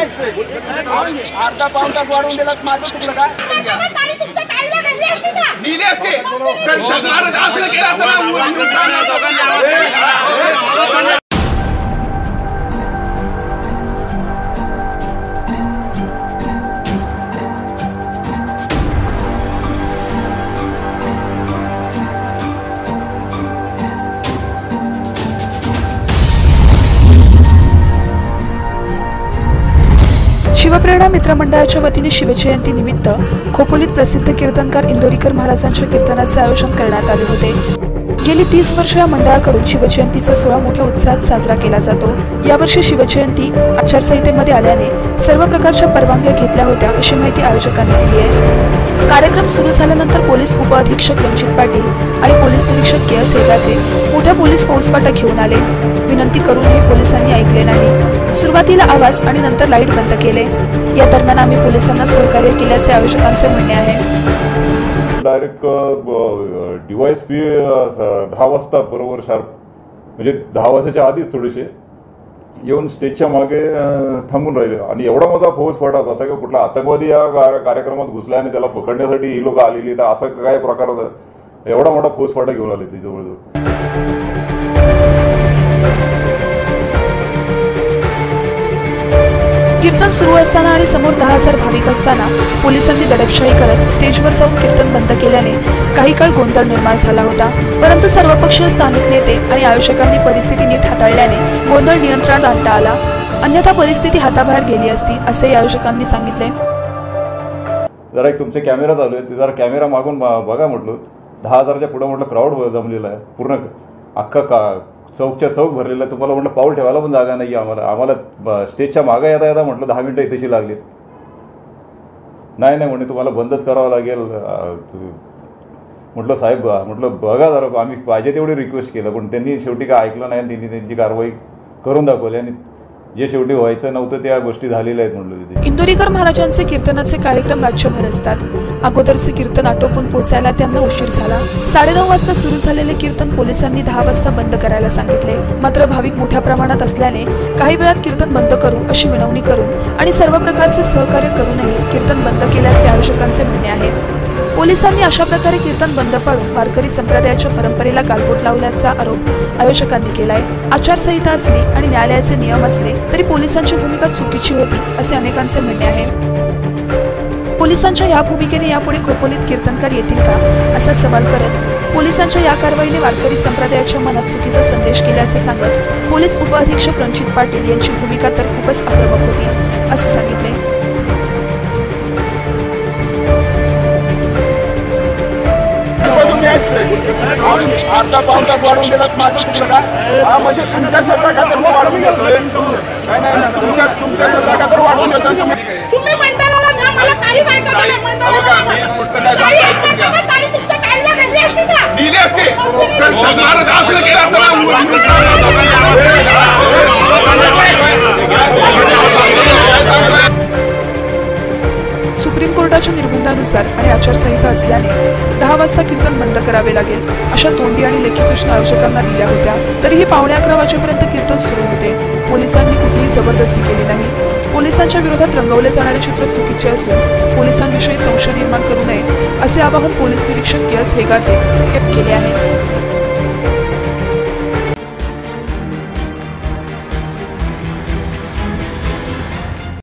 अर्धा पाऊन तास वाढवून दिला माझं चुकलं का? केलं असतं शिवप्रेरणा मित्रमंडळाच्या वतीने शिवजयंती निमित्त खोपोलीत प्रसिद्ध कीर्तनकार इंदोरीकर महाराजांच्या कीर्तनाचे आयोजन करण्यात आले होते. गेली तीस वर्ष या मंडळाकडून शिवजयंतीचा सोहळा मोठ्या उत्साहात साजरा केला जातो. यावर्षी शिवजयंती आचारसंहितेमध्ये आल्याने सर्व प्रकारच्या परवानग्या घेतल्या होत्या अशी माहिती आयोजकांनी दिली आहे. कार्यक्रम सुरू झाल्यानंतर पोलीस उपअधीक्षक रणजित पाटील आणि पोलीस निरीक्षक के एस हेगाचे मोठ्या पोलीस फौजफाटा घेऊन आले. विनंती करूनही पोलिसांनी ऐकले नाही. सुरुवातीला आवाज आणि नंतर लाइट बंद केले. या दरम्यान आम्ही पोलिसांना सहकार्य केल्याचे आयोजकांचे म्हणणे आहे. डायरेक्ट डिवाइस पी दहा वाजता बरोबर शार्प म्हणजे दहा वाजताच्या आधीच थोडेसे येऊन स्टेजच्या मागे थांबून राहिले. आणि एवढा मोठा फौज फटात असा की कुठला आतंकवादी या कार्यक्रमात घुसला आणि त्याला पकडण्यासाठी ही लोक आलेली तर असं काय प्रकार एवढा मोठा फौज फाटा घेऊन आले ती जवळजवळ कीर्तन सुरू असताना आणि समोर दहा हजार भाविक असताना पोलिसांनी दडपशाही करत स्टेजवर जाऊन कीर्तन बंद केल्याने काही काळ गोंधळ निर्माण झाला होता. परंतु सर्वपक्षीय स्थानिक नेते आणि आयोजकांनी परिस्थिती नीट हाताळल्याने गोंधळ नियंत्रणात आणता आला. अन्यथा परिस्थिती हाताबाहेर गेली असती असेही आयोजकांनी सांगितले. जरा एक तुमचे कॅमेरा चालू आहेत. जरा कॅमेरा मागून बघा म्हटलं. दहा हजारच्या पुढं म्हटलं क्राऊड जमलेला आहे. पूर्ण अख्खा का चौकच्या चौक भरलेला आहे. तुम्हाला म्हटलं पाऊल ठेवायला पण जागा नाही आम्हाला. आम्हाला स्टेजच्या मागं येता येता म्हटलं दहा मिनटं इथेशी लागलीत. नाही नाही म्हणे तुम्हाला बंदच करावं लागेल. म्हटलं साहेब म्हटलं बघा जरा आम्ही पाहिजे तेवढी रिक्वेस्ट केलं पण त्यांनी शेवटी काय ऐकलं नाही आणि त्यांनी त्यांची कारवाई करून दाखवली आणि जे शेवटी व्हायचं नव्हतं त्या गोष्टी झालेल्या आहेत म्हटलं तिथे. इंदोरीकर महाराजांचे कीर्तनाचे कार्यक्रम राज्यभर असतात. अगोदरचे कीर्तन आटोपून पोचायला त्यांना उशीर झाला. साडेनऊ वाजता सुरू झालेले कीर्तन पोलिसांनी दहा वाजता बंद करायला सांगितले. मात्र भाविक मोठ्या प्रमाणात असल्याने काही वेळात कीर्तन बंद करू अशी विनवणी करून आणि सर्व प्रकारचे सहकार्य करूनही कीर्तन बंद केल्याचे आयोजकांचे म्हणणे आहे. पोलिसांनी अशा प्रकारे कीर्तन बंद पाडून वारकरी संप्रदायाच्या परंपरेला गालबोट लावल्याचा आरोप आयोजकांनी केलाय. आचारसंहिता असली आणि न्यायालयाचे नियम असले तरी पोलिसांची भूमिका चुकीची होती असे अनेकांचे म्हणणे आहे. पोलिसांच्या या भूमिकेने यापुढे खोपोलीत कीर्तनकार येतील का? असा सवाल करत पोलिसांच्या या कारवाईने वारकरी संप्रदायाच्या मनात चुकीचा संदेश केल्याचे सांगत पोलीस उपअधीक्षक रणजित पाटील यांची भूमिका तर खूपच आक्रमक होती असे सांगितले. माझं चुकलं का हा म्हणजे तुमच्या स्वतः घेतोय नाही नाही नाही. तुमच्या तुमच्या स्वतः घेतो तुम्ही तुम्ही मंडळाला ना मला तारीख ऐका साहेब, मंडळाला बघा, मी पुढचं काय तारीख सांगतो ऐका घ्या. ना, तारीख तुमच्या तारीला घडली असती का लिहिले असते. तर महाराज असं केलं असतं ना कोर्टाच्या आणि आचारसंहिता असल्याने दहा वाजता कीर्तन बंद करावे लागेल अशा तोंडी आणि लेखी सूचना आयोजकांना दिल्या होत्या. तरीही पावणे अकरा वाजेपर्यंत कीर्तन सुरू होते. पोलिसांनी कुठलीही जबरदस्ती केली नाही. पोलिसांच्या विरोधात रंगवले जाणारे चित्र चुकीचे असून पोलिसांविषयी संशय निर्माण करू नये असे आवाहन पोलीस निरीक्षक एस हेगाजे केले आहे.